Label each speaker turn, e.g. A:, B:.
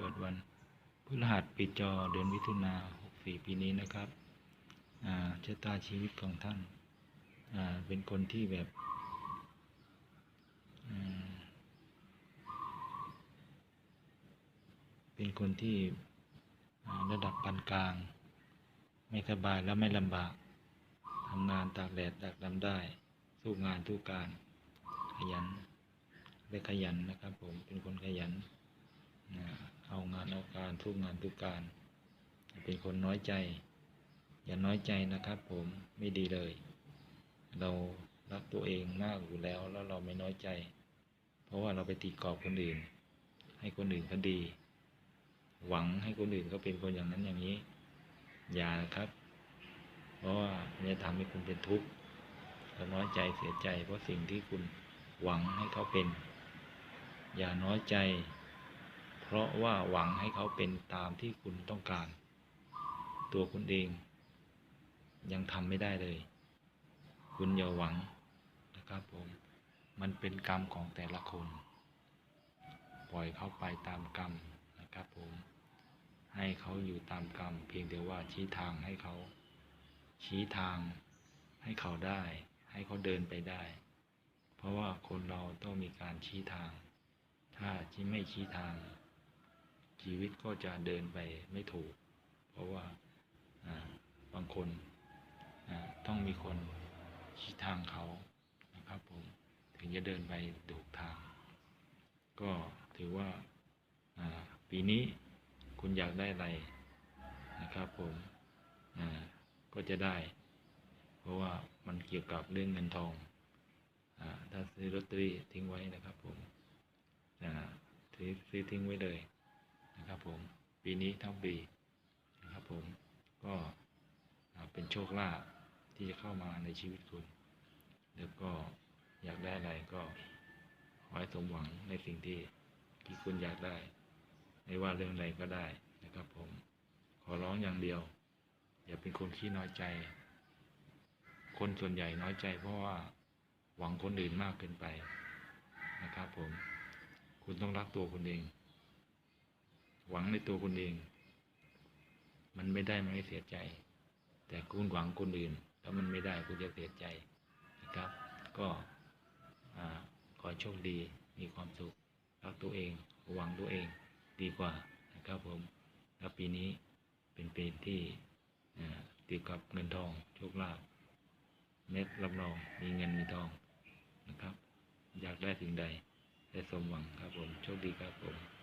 A: เกิดวันพฤหัสปิดจอเดือนมิถุนา64ปีนี้นะครับชะตาชีวิตของท่านาเป็นคนที่แบบเป็นคนที่ระดับปานกลาง ไม่สบายและไม่ลำบากทำงานตากแดดตากลำได้ สู้งานทุกการ ขยันและขยันนะครับผมเป็นคนขยัน เอางานเอาการทุกงานทุกการ เป็นคนน้อยใจ อย่าน้อยใจนะครับผมไม่ดีเลย เรารักตัวเองมากอยู่แล้วแล้วเราไม่น้อยใจ เพราะว่าเราไปตีกรอบคนอื่น ให้คนอื่นเขาดี หวังให้คนอื่นเขาเป็นคนอย่างนั้นอย่างนี้ อย่านะครับ เพราะว่ามันจะทำให้คุณเป็นทุกข์และน้อยใจเสียใจ เพราะสิ่งที่คุณหวังให้เขาเป็น อย่าน้อยใจ เพราะว่าหวังให้เขาเป็นตามที่คุณต้องการ ตัวคุณเอง ยังทำไม่ได้เลย คุณอย่าหวังนะครับผม มันเป็นกรรมของแต่ละคน ปล่อยเขาไปตามกรรมนะครับผม ให้เขาอยู่ตามกรรม เพียงแต่ว่าชี้ทางให้เขา ชี้ทางให้เขาได้ ให้เขาเดินไปได้ เพราะว่าคนเราต้องมีการชี้ทาง ถ้าชี้ไม่ชี้ทาง ชีวิตก็จะเดินไปไม่ถูก เพราะว่าบางคนต้องมีคนชี้ทางเขานะครับผมถึงจะเดินไปถูกทาง ก็ถือว่าปีนี้คุณอยากได้อะไรนะครับผมก็จะได้ เพราะว่ามันเกี่ยวกับเรื่องเงินทองอถ้าซื้อลอตเตอรี่ทิ้งไว้นะครับผมซื้อซื้อทิ้งไว้เลย นะครับผมปีนี้ทั้งปีนะครับผมก็เป็นโชคลาภที่จะเข้ามาในชีวิตคุณ แล้วก็อยากได้อะไรก็ขอให้สมหวังในสิ่งที่ที่คุณอยากได้ ไม่ว่าเรื่องใดก็ได้นะครับผม ขอร้องอย่างเดียว อย่าเป็นคนขี้น้อยใจ คนส่วนใหญ่น้อยใจ เพราะว่าหวังคนอื่นมากเกินไปนะครับผม คุณต้องรักตัวคุณเอง หวังในตัวคุณเอง มันไม่ได้มันไม่เสียใจ แต่คุณหวังคนอื่นถ้ามันไม่ได้คุณจะเสียใจนะครับ ก็ขอโชคดีมีความสุขรักตัวเองหวังตัวเองดีกว่านะครับผมแล้วปีนี้เป็นปีที่อ่าเกี่ยวกับเงินทองโชคลาภเน็ตรับรองมีเงินมีทองนะครับ อยากได้สิ่งใดได้สมหวังครับผมโชคดีครับผม